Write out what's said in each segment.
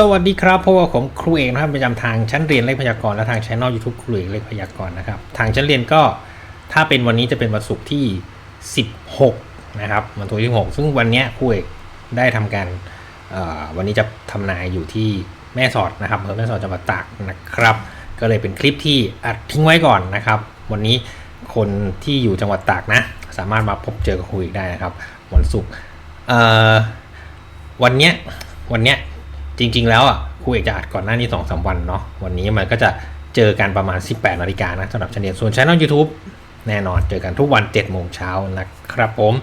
สวัสดีครับพวกผมครูเอกนะครับประจำทางชั้นเรียนเลขพยากรณ์และทางช่อง YouTube ครูเอกเลขพยากรณ์นะครับ ทางชั้นเรียนก็ถ้าเป็นวันนี้จะเป็นวันศุกร์ที่ 16 นะครับวันที่16ซึ่งวันเนี้ยครูเอกได้ทำการวันนี้จะทำนายอยู่ที่แม่สอดนะครับอำเภอแม่สอดจังหวัดตากนะครับ ก็เลยเป็นคลิปที่อัดทิ้งไว้ก่อนนะครับ วันนี้คนที่อยู่จังหวัดตากนะ สามารถมาพบเจอกับครูเอกได้นะครับ วันศุกร์วันเนี้ยวันเนี้ย จริง ๆ แล้วอะครูเอกจะอัดก่อนหน้านี้สองสามวันเนาะวันนี้มันก็จะเจอกันประมาณ 18นาฬิกานะสำหรับช anel ส่วนช่อง YouTube แน่นอนเจอกันทุกวัน7โมงเช้านะครับผม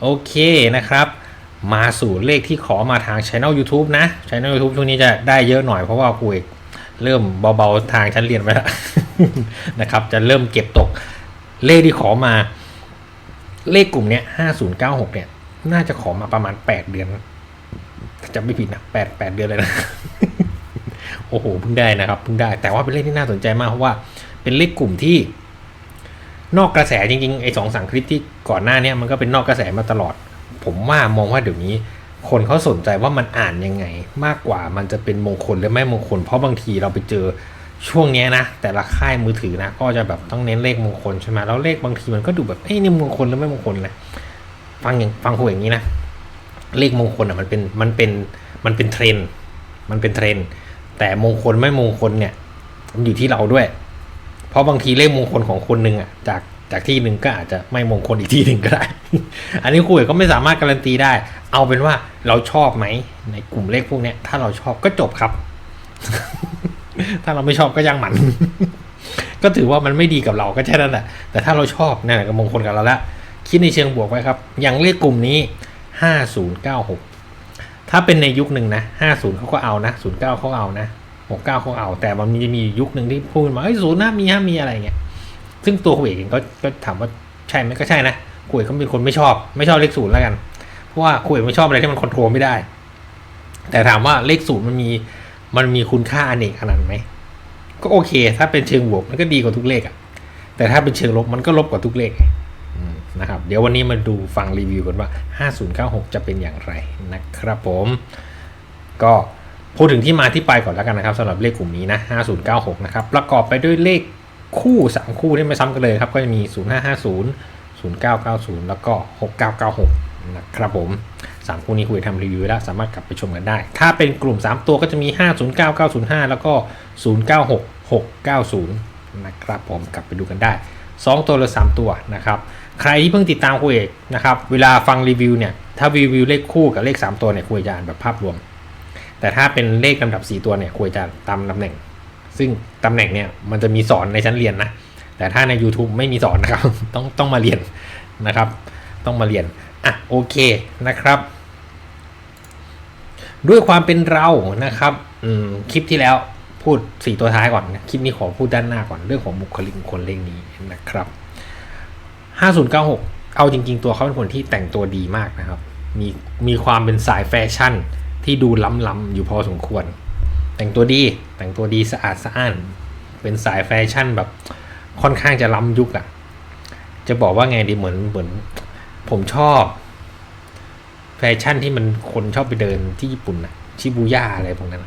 โอเคนะครับ มาสู่เลขที่ขอมาทางช่อง YouTube นะช่อง YouTube ช่วงนี้จะได้เยอะหน่อยเพราะว่าครูเอกเริ่มเบาๆทางชั้นเรียนไปแล้วนะครับ จะเริ่มเก็บตกเลขที่ขอมา เลขกลุ่มเนี้ย5096เนี่ย น่าจะขอมาประมาณ8เดือน จำไม่ผิดนะ8 8เดือนเลยนะโอ้โหเพิ่งได้นะครับเพิ่งได้ แต่ว่าเป็นเลขที่น่าสนใจมากเพราะว่าเป็นเลขกลุ่มที่นอกกระแสจริงๆไอ้สองสามคลิปที่ก่อนหน้าเนี้มันก็เป็นนอกกระแสมาตลอด ผมว่ามองว่าเดี๋ยวนี้ คนเขาสนใจว่ามันอ่านยังไง มากกว่ามันจะเป็นมงคลหรือไม่มงคล เพราะบางทีเราไปเจอช่วงเนี้ยนะ แต่ละค่ายมือถือนะ ก็จะแบบต้องเน้นเลขมงคลใช่ไหมแล้วเลขบางทีมันก็ดูแบบเอ้ยนี่มงคลหรือไม่มงคลนะฟังอย่างฟังหูอย่างนี้นะ เลขมงคลอะมันเป็นมันเป็นมันเป็นเทรนมันเป็นเทรนแต่มงคลไม่มงคลเนี่ย มันอยู่ที่เราด้วย เพราะบางทีเลขมงคลของคนหนึ่งอะจากจากที่หนึ่งก็อาจจะไม่มงคลอีกที่หนึ่งก็ได้ อันนี้คุยก็ไม่สามารถการันตีได้ เอาเป็นว่าเราชอบไหมในกลุ่มเลขพวกเนี้ยถ้าเราชอบก็จบครับ ถ้าเราไม่ชอบก็ย่างมัน ก็ถือว่ามันไม่ดีกับเราก็แค่นั้นแหละแต่ถ้าเราชอบนั่นแหละก็มงคลกับเราละคิดในเชิงบวกไว้ครับ อย่างเลขกลุ่มนี้ ห้าศูนย์เก้าหกถ้าเป็นในยุคหนึ่งนะห้าศูนย์เขาก็เอานะศูนย์เก้าเขาเอานะหกเก้าเขาเอา แต่มันมีจะมียุคหนึ่งที่พูดมาเอ้ยศูนย์นะมีห้ามีอะไรเงี้ย ซึ่งตัวคุยเองก็ก็ถามว่าใช่ไหมก็ใช่นะคุยเขาเป็นคนไม่ชอบ ไม่ชอบเลขศูนย์แล้วกัน เพราะว่าคุยไม่ชอบอะไรที่มันคอนโทรลไม่ได้ แต่ถามว่าเลขศูนย์มันมีมันมีคุณค่าอเนกขนาดไหมก็โอเค ถ้าเป็นเชิงบวกมันก็ดีกว่าทุกเลขอะแต่ถ้าเป็นเชิงลบมันก็ลบกว่าทุกเลข นะครับ เดี๋ยววันนี้มาดูฟังรีวิวกันว่า 5096 จะเป็นอย่างไรนะครับผมก็พูดถึงที่มาที่ไปก่อนแล้วกันนะครับสำหรับเลขกลุ่มนี้นะ 5096 นะครับ ประกอบไปด้วยเลขคู่ 3 คู่ที่ไม่ซ้ำกันเลยครับ ก็จะมี 0550 0990 แล้วก็ 6996 นะครับผม 3 คู่นี้คุยทำรีวิวแล้วสามารถกลับไปชมกันได้ ถ้าเป็นกลุ่ม 3 ตัวก็จะมี 509905 แล้วก็ 096690 นะครับผมกลับไปดูกันได้ 2 ตัวหรือ 3 ตัวนะครับ ใครที่เพิ่งติดตามคุยเอกนะครับเวลาฟังรีวิวเนี่ยถ้ารีวิวเลขคู่กับเลข 3 ตัวเนี่ยคุยจะอ่านแบบภาพรวม แต่ถ้าเป็นเลขลำดับ 4 ตัวเนี่ยคุยจะตามตำแหน่ง ซึ่งตำแหน่งเนี่ยมันจะมีสอนในชั้นเรียนนะแต่ถ้าใน YouTube ไม่มีสอนนะครับ ต้องต้องมาเรียนนะครับ ต้องมาเรียนอะโอเคนะครับ ด้วยความเป็นเรานะครับคลิปที่แล้วพูดสี่ตัวท้ายก่อนนะคลิปนี้ขอพูดด้านหน้าก่อนเรื่องของบุคลิกคนเลขนี้นะครับ 5096 เอาจริง ๆ ตัวเขาเป็นคนที่แต่งตัวดีมากนะครับ มีมีความเป็นสายแฟชั่นที่ดูล้ำๆอยู่พอสมควร แต่งตัวดีแต่งตัวดีสะอาดสะอ้าน เป็นสายแฟชั่นแบบค่อนข้างจะล้ำยุคอะจะบอกว่าไงดีเหมือนเหมือน ผมชอบ แฟชั่นที่มันคนชอบไปเดินที่ญี่ปุ่นอะชิบูย่าอะไรพวกนั้น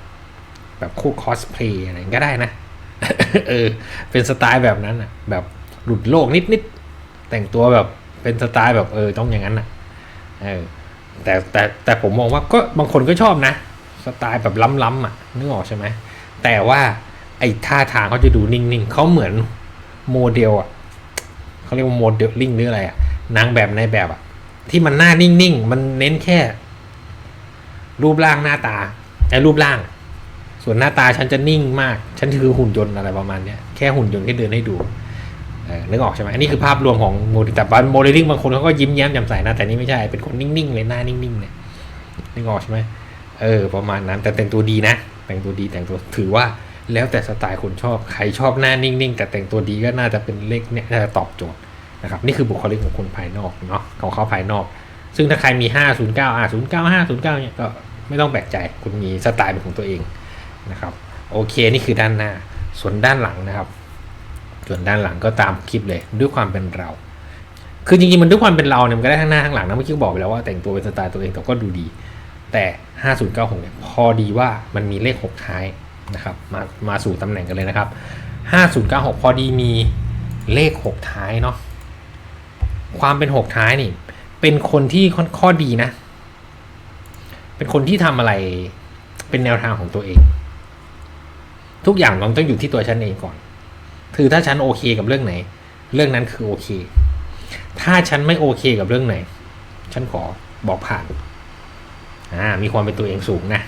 แบบคู่คอสเพลย์อะไรก็ได้นะ เออ เป็นสไตล์แบบนั้นอะแบบหลุดโลกนิดๆ แต่งตัวแบบเป็นสไตล์แบบเออต้องอย่างนั้นอะเออแต่แต่แต่ผมมองว่าก็บางคนก็ชอบนะ สไตล์แบบล้ำๆอะนึกออกใช่ไหมแต่ว่าไอ้ท่าทางเขาจะดูนิ่งๆเขาเหมือนโมเดลอะเขาเรียกว่าโมเดลลิ่งหรืออะไรอะนางแบบในแบบอะที่มันหน้านิ่งๆมันเน้นแค่ รูปร่างหน้าตาไอ้รูปร่าง ส่วนหน้าตาฉันจะนิ่งมาก ฉันคือหุ่นยนต์อะไรประมาณเนี้ยแค่หุ่นยนต์ที่เดินให้ดู นึกออกใช่ไหมอันนี้คือภาพรวมของโมเดลแต่โมเดลลิ่งบางคนเขาก็ยิ้มแย้มแจ่มใสนะ แต่นี่ไม่ใช่ เป็นคนนิ่งๆเลยหน้านิ่งๆเลยนึกออกใช่ไหมเออ ประมาณนั้น แต่แต่งตัวดีนะ แต่งตัวดีแต่งตัวถือว่าแล้วแต่สไตล์คนชอบ ใครชอบหน้านิ่งๆ แต่แต่งตัวดีก็น่าจะเป็นเลขเนี่ยน่าจะตอบโจทย์นะครับนี่คือบุคลิกของคนภายนอกเนาะของเขาภายนอก ซึ่งถ้าใครมี 509อะ095 09เนี่ยก็ไม่ต้องแปลกใจคุณมีสไตล์เป็นของตัวเองนะครับโอเคนี่คือด้านหน้าส่วนด้านหลังนะครับ ส่วนด้านหลังก็ตามคลิปเลยด้วยความเป็นเรา คือจริงๆมันด้วยความเป็นเราเนี่ยมันก็ได้ทั้งหน้าทั้งหลังนะเมื่อกี้บอกไปแล้วว่าแต่งตัวเป็นสไตล์ตัวเองแต่ก็ดูดี แต่ 5096เนี่ยพอดีว่ามันมีเลข 6 ท้ายนะครับมามาสู่ตำแหน่งกันเลยนะครับ 5096 พอดีมีเลข 6 ท้ายเนาะความเป็น 6 ท้ายนี่ เป็นคนที่ข้อข้อดีนะ เป็นคนที่ทำอะไรเป็นแนวทางของตัวเอง ทุกอย่างมันต้องอยู่ที่ตัวฉันเองก่อน คือถ้าฉันโอเคกับเรื่องไหน เรื่องนั้นคือโอเค ถ้าฉันไม่โอเคกับเรื่องไหน ฉันขอบอกผ่านอ่ามีความเป็นตัวเองสูงนะ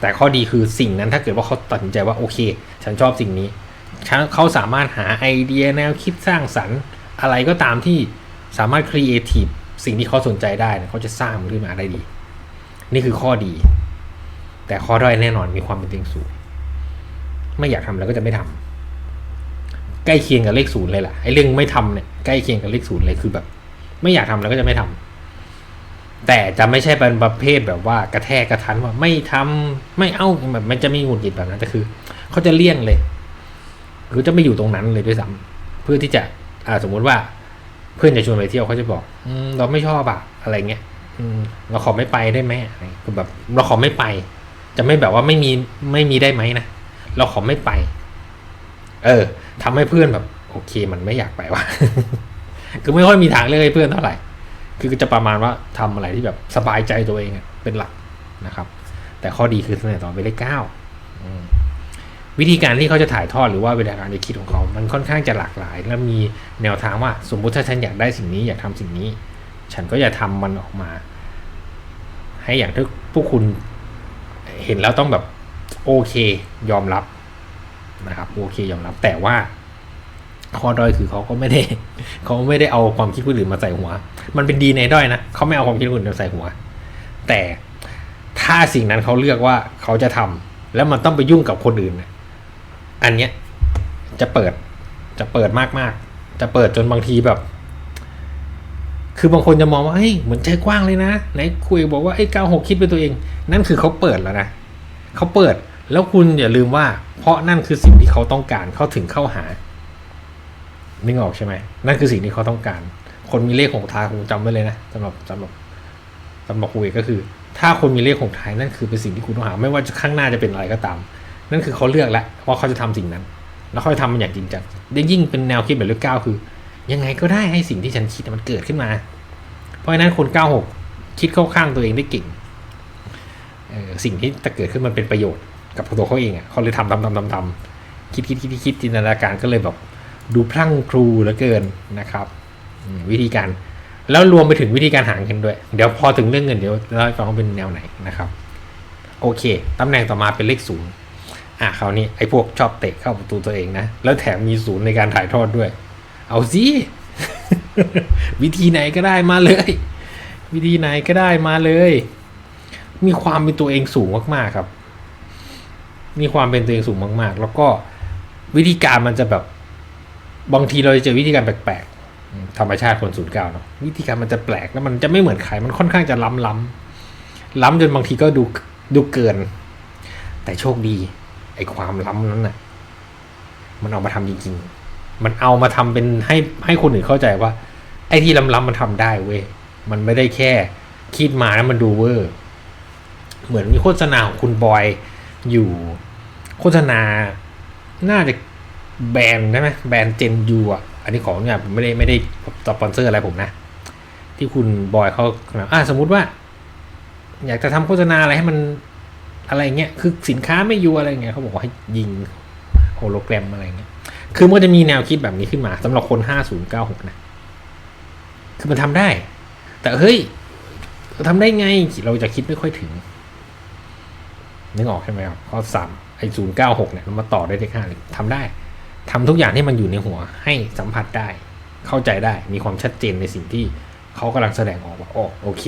แต่ข้อดีคือสิ่งนั้นถ้าเกิดว่าเขาตัดสินใจว่าโอเค ฉันชอบสิ่งนี้ฉันเขาสามารถหาไอเดียแนวคิดสร้างสรรค์ อะไรก็ตามที่สามารถครีเอทีฟสิ่งที่เขาสนใจได้เขาจะสร้างมันขึ้นมาได้ดี นี่คือข้อดี แต่ข้อด้อยแน่นอนมีความเป็นตัวเองสูง ไม่อยากทำแล้วก็จะไม่ทำ ใกล้เคียงกับเลขศูนย์เลยล่ะไอ้เรื่องไม่ทำเนี่ยใกล้เคียงกับเลขศูนย์เลยคือแบบ ไม่อยากทำแล้วก็จะไม่ทำแต่จะไม่ใช่เป็นประเภทแบบว่ากระแทกกระทันว่าไม่ทำไม่เอาแบบมันจะมีหงุดหงิดแบบนั้นแต่คือเขาจะเลี่ยงเลยคือจะไม่อยู่ตรงนั้นเลยด้วยซ้ำเพื่อที่จะอ่าสมมุติว่า เพื่อนจะชวนไปเที่ยวเขาจะบอก อืมเราไม่ชอบอะอะไรเงี้ยอืมเราขอไม่ไปได้ไหมอะไรคือแบบ เราขอไม่ไป จะไม่แบบว่าไม่มีไม่มีได้ไหมนะเราขอไม่ไป เออทำให้เพื่อนแบบ โอเคมันไม่อยากไปว่ะคือไม่ค่อยมีทางเลือกให้เพื่อนเท่าไหร่ คือจะประมาณว่าทำอะไรที่แบบสบายใจตัวเองเป็นหลักนะครับ แต่ข้อดีคือเสนอต่อไปเลขเก้าวิธีการที่เขาจะถ่ายทอดหรือว่าวิธีการจะคิดของเขา มันค่อนข้างจะหลากหลาย แล้วมีแนวทางว่า สมมุติถ้าฉันอยากได้สิ่งนี้อยากทำสิ่งนี้ ฉันก็จะทำมันออกมา ให้อย่างที่พวกคุณเห็นแล้วต้องแบบโอเค ยอมรับ นะครับโอเคยอมรับแต่ว่าข้อด้อยคือเขาก็ไม่ได้เขาไม่ได้เอาความคิดคนอื่นมาใส่หัว มันเป็นดีในด้อยนะเขาไม่เอาความคิดคนอื่นมาใส่หัว แต่ถ้าสิ่งนั้นเขาเลือกว่าเขาจะทำแล้วมันต้องไปยุ่งกับคนอื่นเนี่ยอันเนี้ยจะเปิดจะเปิดมากๆ จะเปิดจนบางทีแบบ คือบางคนจะมองว่าเฮ้ยเหมือนใจกว้างเลยนะไหนคุยบอกว่าไอ้เก้าหกคิดเป็นตัวเอง นั่นคือเขาเปิดแล้วนะเขาเปิด แล้วคุณอย่าลืมว่า เพราะนั่นคือสิ่งที่เขาต้องการเขาถึงเข้าหานึกออกใช่ไหมนั่นคือสิ่งที่เขาต้องการ คนมีเลขของท้ายคงจำไว้เลยนะสำหรับสำหรับสำหรับคุยก็คือ ถ้าคนมีเลขของท้ายนั่นคือเป็นสิ่งที่คุณต้องหา ไม่ว่าจะข้างหน้าจะเป็นอะไรก็ตาม นั่นคือเขาเลือกแล้วว่าเขาจะทำสิ่งนั้น แล้วเขาจะทำมันอย่างจริงจังยิ่งเป็นแนวคิดแบบเลขเก้าคือ ยังไงก็ได้ให้สิ่งที่ฉันคิดมันเกิดขึ้นมา เพราะฉะนั้นคนเก้าหกคิดเข้าข้างตัวเองได้เก่งสิ่งที่จะเกิดขึ้นมันเป็นประโยชน์ กับตัวเขาเองอะเขาเลยทำทำทำทำทำคิดคิดคิดคิดจินตนาการก็เลยแบบดูพลั่งครูเหลือเกินนะครับวิธีการ แล้วรวมไปถึงวิธีการหาเงินด้วย เดี๋ยวพอถึงเรื่องเงินเดี๋ยวเล่าให้ฟังว่าเป็นแนวไหนนะครับ โอเคตำแหน่งต่อมาเป็นเลขศูนย์อะคราวนี้ไอ้พวกชอบเตะเข้าประตูตัวเองนะ แล้วแถมมีศูนย์ในการถ่ายทอดด้วย เอาสิวิธีไหนก็ได้มาเลย วิธีไหนก็ได้มาเลย มีความเป็นตัวเองสูงมากๆครับ มีความเป็นตัวเองสูงมาก ๆ แล้วก็วิธีการมันจะแบบบางทีเราจะเจอวิธีการแปลกๆธรรมชาติคนศูนย์เก้าเนาะวิธีการมันจะแปลกแล้วมันจะไม่เหมือนใครมันค่อนข้างจะล้ำล้ำล้ำจนบางทีก็ดูดูเกิน แต่โชคดีไอ้ความล้ำนั้นน่ะ มันเอามาทำจริง ๆ มันเอามาทำเป็นให้ให้คนอื่นเข้าใจว่า ไอ้ที่ล้ำๆมันทำได้เว้ยมันไม่ได้แค่คิดมาแล้วมันดูเวอร์ เหมือนมีโฆษณาของคุณบอย อยู่โฆษณา น่าจะแบรนด์ได้ไหมแบรนด์เจนยูอะ อันนี้ของเนี่ยผมไม่ได้ไม่ได้สปอนเซอร์อะไรผมนะ ที่คุณบอยเขาอ่าสมมุติว่า อยากจะทำโฆษณาอะไรให้มันอะไรเงี้ย คือสินค้าไม่ยูอะไรเงี้ยเขาบอกว่าให้ยิงโฮโลแกรมอะไรเงี้ย คือมันจะมีแนวคิดแบบนี้ขึ้นมาสำหรับคน5096นะ คือมันทำได้ แต่เฮ้ยทำได้ไง เราจะคิดไม่ค่อยถึง นึกออกใช่ไหมครับข้อสามไอ้ศูนย์เก้าหกเนี่ยมันมาต่อได้เลขห้าเลยทำได้ทำทุกอย่างที่มันอยู่ในหัว ให้สัมผัสได้ เข้าใจได้มีความชัดเจนในสิ่งที่เขากำลังแสดงออกว่าอ๋อโอเค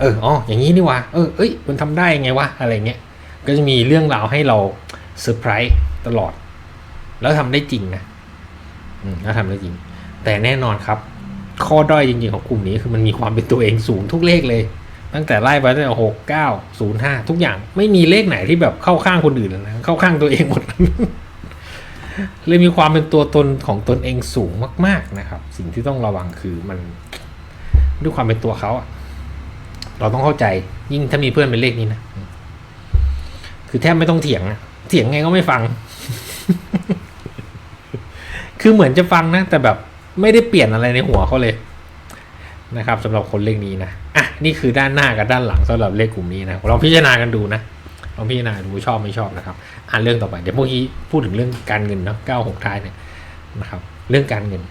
เอออ๋ออย่างนี้นี่วะเออเอ้ยมันทำได้ไงวะอะไรเงี้ยก็จะมีเรื่องราวให้เราเซอร์ไพรส์ตลอด แล้วทำได้จริงนะอืมแล้วทำได้จริง แต่แน่นอนครับ ข้อด้อยจริงๆของกลุ่มนี้คือมันมีความเป็นตัวเองสูงทุกเลขเลย ตั้งแต่ไล่ไปตั้งแต่หกเก้าศูนย์ห้าทุกอย่างไม่มีเลขไหนที่แบบเข้าข้างคนอื่นเลยนะเข้าข้างตัวเองหมดเลยมีความเป็นตัวตนของตนเองสูงมาก ๆนะครับ สิ่งที่ต้องระวังคือมันด้วยความเป็นตัวเขาเราต้องเข้าใจยิ่งถ้ามีเพื่อนเป็นเลขนี้นะคือแทบไม่ต้องเถียงนะเถียงไงก็ไม่ฟัง คือเหมือนจะฟังนะแต่แบบไม่ได้เปลี่ยนอะไรในหัวเขาเลย นะครับสำหรับคนเลขนี้นะอะนี่คือด้านหน้ากับด้านหลังสำหรับเลขกลุ่มนี้นะลองพิจารณากันดูนะลองพิจารณาดูชอบไม่ชอบนะครับอ่านเรื่องต่อไปเดี๋ยวพวกนี้พูดถึงเรื่องการเงินเนาะเก้าหกท้ายเนี่ยนะครับเรื่องการเงิน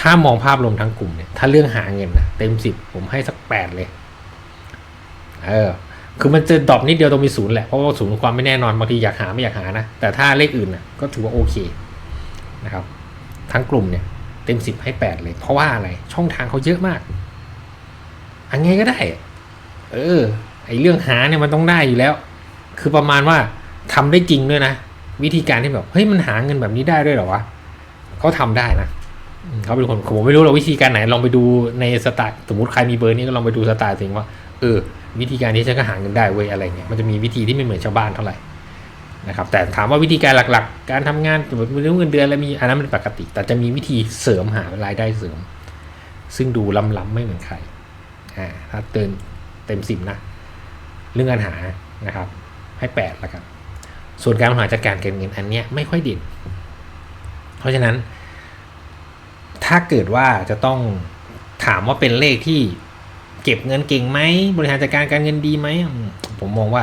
ถ้ามองภาพรวมทั้งกลุ่มเนี่ยถ้าเรื่องหาเงินนะเต็มสิบผมให้สักแปดเลยเออคือมันจะดรอปนิดเดียวตรงมีศูนย์แหละเพราะว่าศูนย์ความไม่แน่นอนบางทีอยากหาไม่อยากหานะแต่ถ้าเลขอื่นนะก็ถือว่าโอเคนะครับ ทั้งกลุ่มเนี่ยเต็มสิบให้แปดเลย เพราะว่าอะไรช่องทางเขาเยอะมาก อันไงก็ได้ เออ ไอเรื่องหาเนี่ยมันต้องได้อยู่แล้ว คือประมาณว่าทำได้จริงด้วยนะ วิธีการที่แบบเฮ้ยมันหาเงินแบบนี้ได้ด้วยเหรอวะเขาทำได้นะเขาเป็นคนผมไม่รู้หรอกวิธีการไหนลองไปดูในสไตล์สมมติใครมีเบอร์นี้ก็ลองไปดูสไตล์สิว่าเออ วิธีการนี้ฉันก็หาเงินได้เว้ยอะไรเงี้ยมันจะมีวิธีที่ไม่เหมือนชาวบ้านเท่าไหร่นะครับแต่ถามว่าวิธีการหลักๆ การทำงานสมมติเรื่องเงินเดือนแล้วมีอันนั้นมันปกติ แต่จะมีวิธีเสริมหารายได้เสริม ซึ่งดูล้ำๆไม่เหมือนใคร อ่าถ้าเติมเต็มสิบนะ เรื่องการหานะครับ ให้แปดละกัน ส่วนการบริหารจัดการการเงินอันเนี้ยไม่ค่อยด่นเพราะฉะนั้น ถ้าเกิดว่าจะต้องถามว่าเป็นเลขที่เก็บเงินเก่งไหมบริหารจัดการการเงินดีไหมผมมองว่า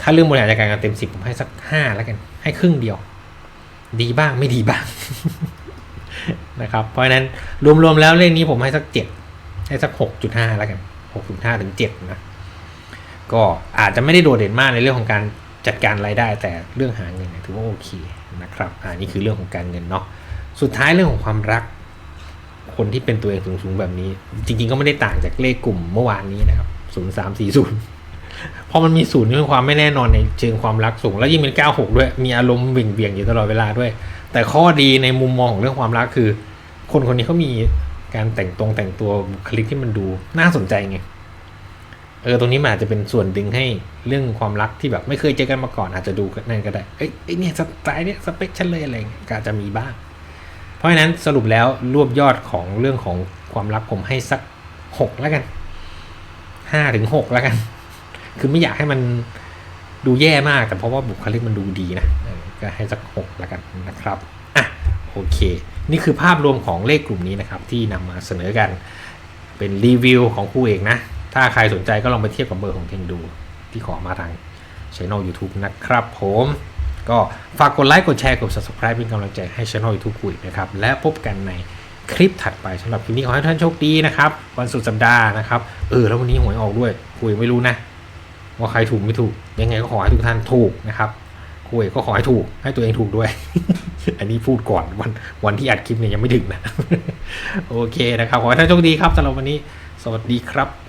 ถ้าเรื่องบริหารจัดการการเต็มสิบผมให้สักห้าแล้วกัน ให้ครึ่งเดียว ดีบ้างไม่ดีบ้างนะครับ เพราะฉะนั้นรวมๆแล้วเลขนี้ผมให้สักเจ็ด ให้สักหกจุดห้าแล้วกันหกจุดห้าถึงเจ็ดนะ ก็อาจจะไม่ได้โดดเด่นมากในเรื่องของการจัดการรายได้ แต่เรื่องหาเงินถือว่าโอเคนะครับอ่านี่คือเรื่องของการเงินเนาะสุดท้ายเรื่องของความรัก คนที่เป็นตัวเองสูงๆแบบนี้ จริง ๆ ก็ไม่ได้ต่างจากเลขกลุ่มเมื่อวานนี้นะครับศูนย์สามสี่ศูนย์พอมันมีศูนย์นี่เป็นความไม่แน่นอนในเชิงความรักสูง แล้วยิ่งเป็นเก้าหกด้วย มีอารมณ์เบี่ยงเบี่ยงอยู่ตลอดเวลาด้วย แต่ข้อดีในมุมมองของเรื่องความรักคือ คนคนนี้เขามี การแต่งตรงแต่งตัวบุคลิกที่มันดูน่าสนใจไงเออตรงนี้มันอาจจะเป็นส่วนดึงให้เรื่องความรักที่แบบไม่เคยเจอกันมาก่อน อาจจะดูนั่นก็ได้เอ้ยไอ้เนี่ยสไตล์เนี่ยสเปคฉันเลยอะไรเงี้ยก็อาจจะมีบ้าง เพราะฉะนั้นสรุปแล้วรวบยอดของเรื่องของความรักผมให้สักหกแล้วกันห้าถึงหกแล้วกัน คือไม่อยากให้มันดูแย่มากแต่เพราะว่าบุคลิกมันดูดีนะก็ให้สักหกแล้วกันนะครับ โอเค นี่คือภาพรวมของเลขกลุ่มนี้นะครับ ที่นำมาเสนอกันเป็นรีวิวของครูเอกนะ ถ้าใครสนใจก็ลองไปเทียบกับเบอร์ของเทงดู ที่ขอมาทางช่อง YouTube นะครับผม ก็ฝากกดไลค์กดแชร์กด subscribe เป็นกำลังใจให้ช่อง YouTube คุยนะครับ และพบกันในคลิปถัดไปสำหรับคลิปนี้ขอให้ท่านโชคดีนะครับ วันสุดสัปดาห์นะครับ เออ แล้ววันนี้หวยออกด้วยคุยไม่รู้นะ ว่าใครถูกไม่ถูก ยังไงก็ขอให้ทุกท่านถูกนะครับ คุยก็ขอให้ถูก ให้ตัวเองถูกด้วย อันนี้พูดก่อนวันวันที่อัดคลิปเนี่ยยังไม่ถึงนะ โอเคนะครับ ขอให้ท่านโชคดีครับสำหรับวันนี้ สวัสดีครับ